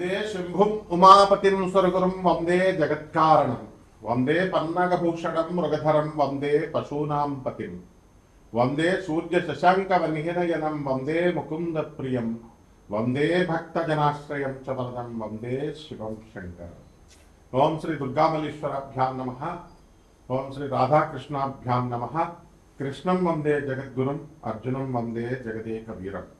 वंदे शंभुम उमापतिम स्वर्गुरुम वंदे जगत्कारणम वंदे पन्नगभूषणम मृगधरम वंदे पशूनां पति वंदे सूर्य शशांक वनिहिनयनम वंदे मुकुंद प्रिय वंदे भक्त जनाश्रयम च वंदे शिव शंकर ओम श्री दुर्गामलेश्वराभ्याम नमः ओम श्री राधाकृष्णाभ्याम नमः कृष्णं वंदे जगद्गुरुम अर्जुनम वंदे जगदेकवीरम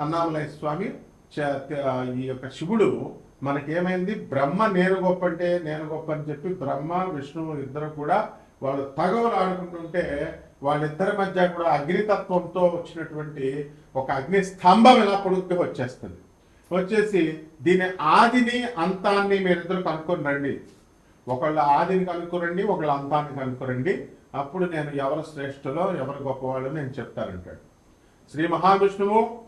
అన్నామలయ స్వామి చ- ఈ యొక్క శివుడు మనకేమైంది? బ్రహ్మ నేను గొప్ప అంటే నేను గొప్ప అని చెప్పి బ్రహ్మ విష్ణువు ఇద్దరు కూడా వాళ్ళు తగవలు ఆడుకుంటుంటే వాళ్ళిద్దరి మధ్య కూడా అగ్నితత్వంతో వచ్చినటువంటి ఒక అగ్ని స్తంభం ఇలా పొడుగ్గా వచ్చేస్తుంది. వచ్చేసి దీని ఆదిని అంతాన్ని మీరిద్దరు కనుక్కొని రండి. ఒకళ్ళ ఆదిని కనుక్కోరండి ఒకళ్ళ అంతాన్ని కనుక్కోరండి అప్పుడు నేను ఎవరు శ్రేష్ఠులో ఎవరు గొప్పవాళ్ళు నేను చెప్తానంటాడు. శ్రీ మహావిష్ణువు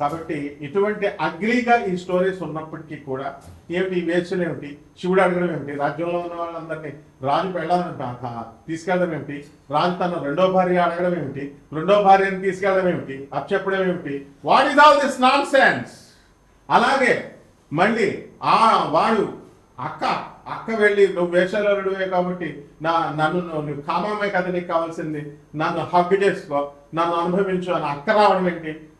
కాబట్టి ఇటువంటి అగ్లీగా ఈ స్టోరీస్ ఉన్నప్పటికీ కూడా ఏమిటి? వేసులు ఏమిటి? శివుడు అడగడం ఏమిటి? రాజ్యంలో ఉన్న వాళ్ళందరినీ రాజు పెళ్ళాలని తీసుకెళ్ళడం ఏమిటి? రాజు తన రెండో భార్య అడగడం ఏమిటి? రెండో భార్యని తీసుకెళ్ళడం ఏమిటి? అప్పచెప్పడం ఏమిటి? What is all this nonsense అలాగే మళ్ళీ ఆ వాడు అక్క అక్క వెళ్ళి నువ్వు వేషాలుడివే కాబట్టి నా నన్ను నువ్వు నువ్వు కామమే కదా నీకు కావాల్సింది. నన్ను హగ్ చేసుకో నన్ను అనుభవించు అని అక్క రావడం ఏంటి?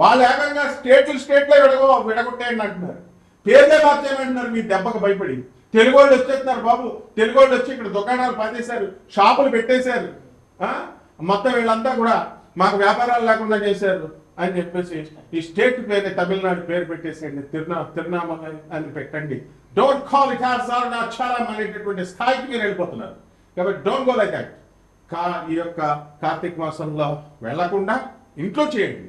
వాళ్ళు ఏకంగా స్టేట్లు స్టేట్లో విడగో విడగొట్టేయండి అంటున్నారు. పేర్లే మార్చేయమంటున్నారు మీ దెబ్బకు భయపడి. తెలుగు వాళ్ళు వచ్చేస్తున్నారు బాబు. తెలుగు వాళ్ళు వచ్చి ఇక్కడ దుకాణాలు పాతేశారు. షాపులు పెట్టేశారు. మొత్తం వీళ్ళంతా కూడా మాకు వ్యాపారాలు లేకుండా చేశారు అని చెప్పేసి ఈ స్టేట్ పేరు తమిళనాడు పేరు పెట్టేసేయండి. తిరునా తిరునామల అని పెట్టండి. Don't call it as Arunachalam అనేటటువంటి స్థాయికి మీరు వెళ్ళిపోతున్నారు. కాబట్టి డోంట్ గో లైక్ దాట్ కా ఈ యొక్క కార్తీక మాసంలో వెళ్ళకుండా ఇంట్లో చేయండి.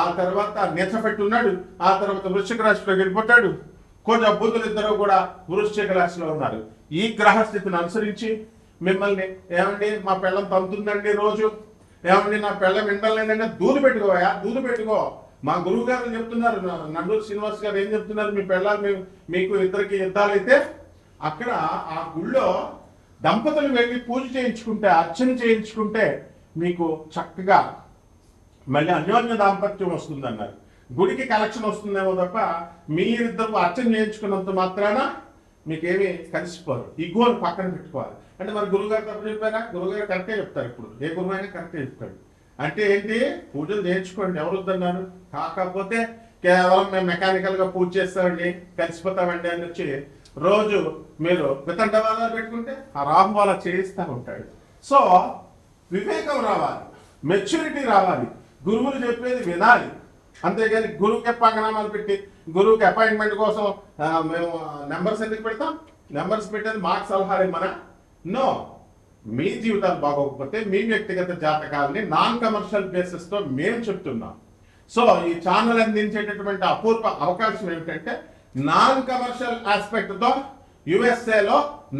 ఆ తర్వాత నెచ్చపెట్టి ఉన్నాడు ఆ తర్వాత వృశ్చిక రాశిలో వెళ్ళిపోతాడు. కొంచెం బుద్ధులు ఇద్దరు కూడా వృశ్చిక రాశిలో ఉన్నారు. ఈ గ్రహస్థితిని అనుసరించి మిమ్మల్ని ఏమండి మా పెళ్ళం పంపుతుందండి రోజు? ఏమండి నా పెళ్ళం వింటలేదంటే దూదు పెట్టుకోయా దూదు పెట్టుకో. మా గురువు గారు చెప్తున్నారు నండూరు శ్రీనివాస్ గారు ఏం చెప్తున్నారు మీ పిల్లలు మీకు ఇద్దరికి యుద్ధాలైతే? అక్కడ ఆ గుళ్ళో దంపతులు వెళ్ళి పూజ చేయించుకుంటే అర్చన చేయించుకుంటే మీకు చక్కగా మళ్ళీ అన్యోన్య దాంపత్యం వస్తుంది అన్నారు గుడికి కలెక్షన్ వస్తుందేమో తప్ప మీరిద్దరు అర్చన చేయించుకున్నంత మాత్రాన మీకేమి కలిసిపోరు. ఈ గోల్ పక్కన పెట్టుకోవాలి. అంటే మరి గురుగారు తప్పు చెప్పారా? గురుగారు కరెక్టే చెప్తారు ఇప్పుడు. ఏ గురువు అయినా కరెక్టే చెప్తాడు. అంటే ఏంటి? పూజలు చేయించుకోండి. ఎవరు వద్దన్నారు? కాకపోతే కేవలం మేము మెకానికల్గా పూజ చేస్తామండి కలిసిపోతామండి అని వచ్చి రోజు మీరు వితండ వాళ్ళ పెట్టుకుంటే ఆ రాహు వాళ్ళ చేయిస్తా ఉంటాడు. సో వివేకం రావాలి. మెచ్యూరిటీ రావాలి. గురువులు చెప్పేది వినాలి. అంతేగాని గురువుకి పంగనామాలు పెట్టి గురువుకి అపాయింట్మెంట్ కోసం మేము నెంబర్స్ ఎందుకు పెడతాం? నెంబర్స్ పెట్టేది మాకు సలహాలు మన నో మీ జీవితాలు బాగోకపోతే మీ వ్యక్తిగత జాతకాలని నాన్ కమర్షియల్ బేసిస్తో మేము చెప్తున్నాం. సో ఈ ఛానల్ అందించేటటువంటి అపూర్వ అవకాశం ఏమిటంటే నాన్ కమర్షియల్ ఆస్పెక్ట్తో యుఎస్ఏలో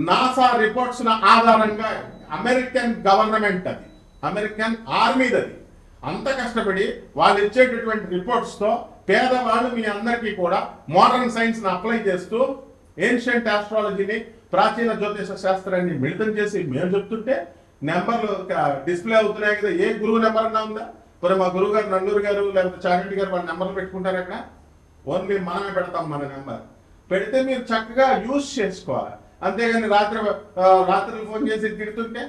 నాసా రిపోర్ట్స్ ఆధారంగా అమెరికన్ గవర్నమెంట్ అది. అమెరికన్ ఆర్మీది అది. అంత కష్టపడి వాళ్ళు ఇచ్చేటటువంటి రిపోర్ట్స్తో పేదవాళ్ళు మీ అందరికీ కూడా మోడర్న్ సైన్స్ని అప్లై చేస్తూ ఏన్షియంట్ ఆస్ట్రాలజీని ప్రాచీన జ్యోతిష శాస్త్రాన్ని మిళితం చేసి మేము చెప్తుంటే నెంబర్లు డిస్ప్లే అవుతున్నాయి కదా. ఏ గురువు నెంబర్ అన్నా ఉందా? మరి మా గురువు గారు నల్లూరు గారు లేకపోతే చారెడ్డి గారు వాళ్ళ నెంబర్లు పెట్టుకుంటారు అక్కడ? ఓన్లీ మనమే పెడతాం మన నెంబర్. పెడితే మీరు చక్కగా యూజ్ చేసుకోవాలి. అంతేగాని రాత్రి రాత్రి ఫోన్ చేసి తిడుతుంటే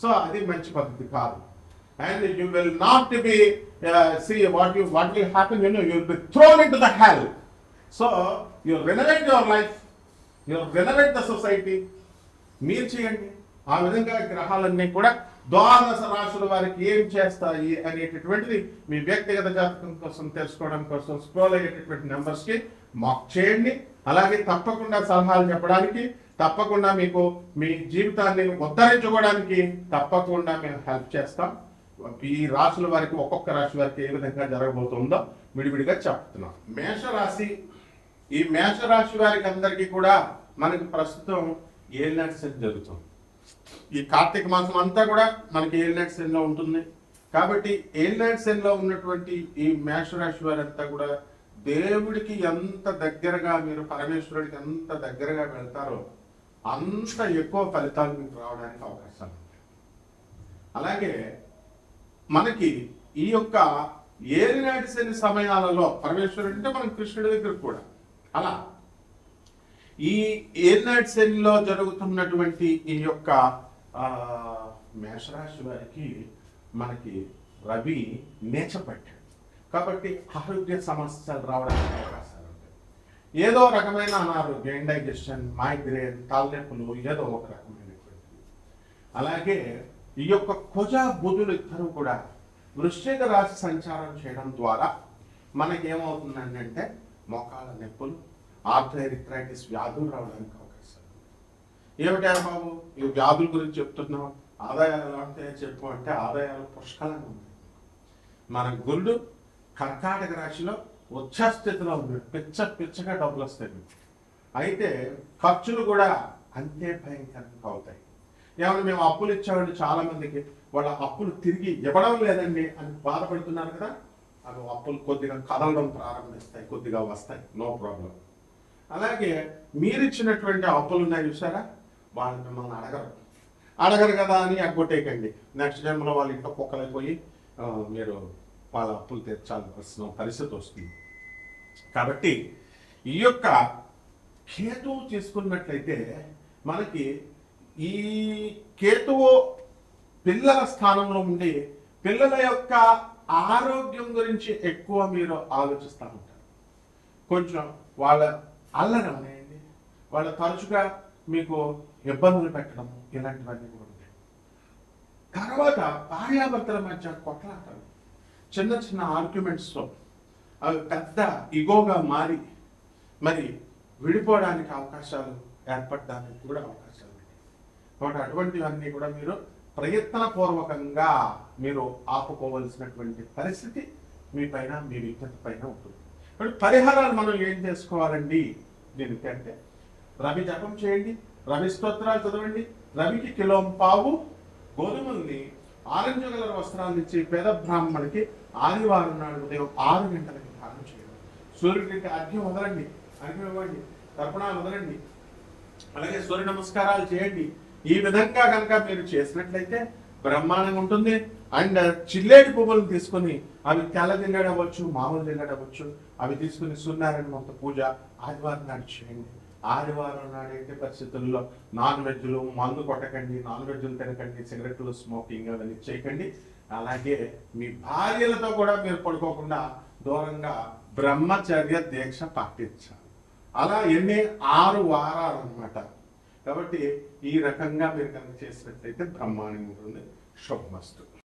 సో అది మంచి పద్ధతి కాదు. And you will not be see what you what will happen you know you will be thrown into the hell so you renovate your life you renovate the society మీరు చేయండి. ఆ విధంగా గ్రహాలన్నీ కూడా ద్వాదశ రాశుల వారికి ఏం చేస్తాయి అనేటటువంటిది మీ వ్యక్తిగత జాతకం కోసం తెలుసుకోవడం కోసం స్క్రోల్ అయ్యేటటువంటి నెంబర్స్కి మాక్ చేయండి. అలాగే తప్పకుండా సలహాలు చెప్పడానికి తప్పకుండా మీకు మీ జీవితాన్ని ఉద్ధరించుకోవడానికి తప్పకుండా మేము హెల్ప్ చేస్తాం. ఈ రాశుల వారికి ఒక్కొక్క రాశి వారికి ఏ విధంగా జరగబోతుందో విడివిడిగా చెప్తున్నాం మేషరాశి ఈ మేషరాశి వారికి అందరికీ కూడా మనకి ప్రస్తుతం ఏలినాటి శని జరుగుతుంది. ఈ కార్తీక మాసం అంతా కూడా మనకి ఏలినాటి శనిలో ఉంటుంది. కాబట్టి ఏలినాటి శనిలో ఉన్నటువంటి ఈ మేషరాశి వారంతా కూడా దేవుడికి ఎంత దగ్గరగా మీరు పరమేశ్వరుడికి ఎంత దగ్గరగా వెళ్తారో అంత ఎక్కువ ఫలితాలు మీకు రావడానికి అవకాశాలు ఉంటాయి. అలాగే మనకి ఈ యొక్క ఏలినాటి శని సమయాలలో పరమేశ్వరుడు అంటే మనం కృష్ణుడి దగ్గర కూడా. అలా. ఈ ఏలినాటి శనిలో జరుగుతున్నటువంటి ఈ యొక్క మేషరాశి వారికి మనకి రవి నేచపట్టాడు కాబట్టి ఆరోగ్య సమస్యలు రావడానికి అవకాశాలు ఉంటాయి. ఏదో రకమైన అనారోగ్యం ఇండైజెషన్ మైగ్రేన్ తలనొప్పులు ఏదో ఒక రకమైనటువంటి అలాగే ఈ యొక్క కుజ బుధులు ఇద్దరు కూడా వృశ్చిక రాశి సంచారం చేయడం ద్వారా మనకేమవుతుందంటే మోకాల అంటే మోకాళ్ళ నొప్పులు ఆర్థరైటిస్ వ్యాధులు రావడానికి అవకాశాలు ఏమిటా బాబు? ఈ వ్యాధుల గురించి చెప్తున్నావు. ఆదాయాలు ఎలా ఉంటాయో చెప్పు అంటే ఆదాయాలు పుష్కలంగా ఉన్నాయి. మన గురుడు కర్కాటక రాశిలో ఉచ్చస్థితిలో ఉన్నాడు. పిచ్చ పిచ్చగా డబ్బులు వస్తాయి. అయితే ఖర్చులు కూడా అంతే భయంకరంగా అవుతాయి. ఏమైనా మేము అప్పులు ఇచ్చామండి చాలా మందికి వాళ్ళ అప్పులు తిరిగి ఇవ్వడం లేదండి అని బాధపడుతున్నారు కదా. అవి అప్పులు కొద్దిగా కదలడం ప్రారంభిస్తాయి కొద్దిగా వస్తాయి. నో ప్రాబ్లం అలాగే మీరు ఇచ్చినటువంటి అప్పులు ఉన్నాయి చూసారా? వాళ్ళు మిమ్మల్ని అడగరు. అడగరు కదా అని అగ్గొట్టేయకండి నెక్స్ట్ జన్మలో వాళ్ళ ఇంట్లో కుక్కలైపోయి మీరు వాళ్ళ అప్పులు తీర్చాల్సిన పరిస్థితి వస్తుంది. కాబట్టి ఈ యొక్క కేతువు తీసుకున్నట్లయితే మనకి ఈ కేతువు పిల్లల స్థానంలో ఉండి పిల్లల యొక్క ఆరోగ్యం గురించి ఎక్కువ మీరు ఆలోచిస్తూ ఉంటారు. కొంచెం వాళ్ళ అల్లరం అనేది వాళ్ళ తరచుగా మీకు ఇబ్బందులు పెట్టడం ఇలాంటివన్నీ కూడా ఉంటాయి. తర్వాత భార్యాభర్తల మధ్య కొట్లాటలు. చిన్న చిన్న ఆర్గ్యుమెంట్స్తో అవి పెద్ద ఇగోగా మారి మరి విడిపోవడానికి అవకాశాలు ఏర్పడడానికి కూడా అవకాశాలు కాబట్టి అటువంటివన్నీ కూడా మీరు ప్రయత్నపూర్వకంగా మీరు ఆపుకోవలసినటువంటి పరిస్థితి మీ పైన మీ విజ్ఞత పైన ఉంటుంది. కాబట్టి పరిహారాలు మనం ఏం చేసుకోవాలండి? దీనికి అంటే రవి జపం చేయండి రవి స్తోత్రాలు చదవండి రవికి కిలో పావు గోధుమల్ని ఆరెంజ్ కలర్ వస్త్రాలు ఇచ్చి పేద బ్రాహ్మణికి ఆదివారం నాడు ఉదయం ఆరు గంటలకి దానం చేయండి. సూర్యుడికి అర్ఘ్యం వదలండి అర్ఘ్యం ఇవ్వండి తర్పణాలు వదలండి అలాగే సూర్య నమస్కారాలు చేయండి ఈ విధంగా కనుక మీరు చేసినట్లయితే బ్రహ్మాండంగా ఉంటుంది. అండ్ చిల్లేటి పువ్వులను తీసుకొని అవి తెల్ల జిల్లెడ అవ్వచ్చు మామూలు జిల్లెడ అవ్వచ్చు. అవి తీసుకుని సూర్యనారాయణ మొత్తం పూజ ఆదివారం నాడు చేయండి. ఆదివారం నాడు ఎట్టి పరిస్థితుల్లో నాన్ వెజ్లు మందు కొట్టకండి నాన్ వెజ్లు తినకండి సిగరెట్లు స్మోకింగ్ అవన్నీ చేయకండి. అలాగే మీ భార్యలతో కూడా మీరు పడుకోకుండా దూరంగా బ్రహ్మచర్య దీక్ష పాటించాలి. అలా ఎన్ని? ఆరు వారాలు అన్నమాట. కాబట్టి ఈ రకంగా మీరు కనుక చేసినట్లయితే బ్రహ్మాండంగా ఉంటుంది శుభమస్తు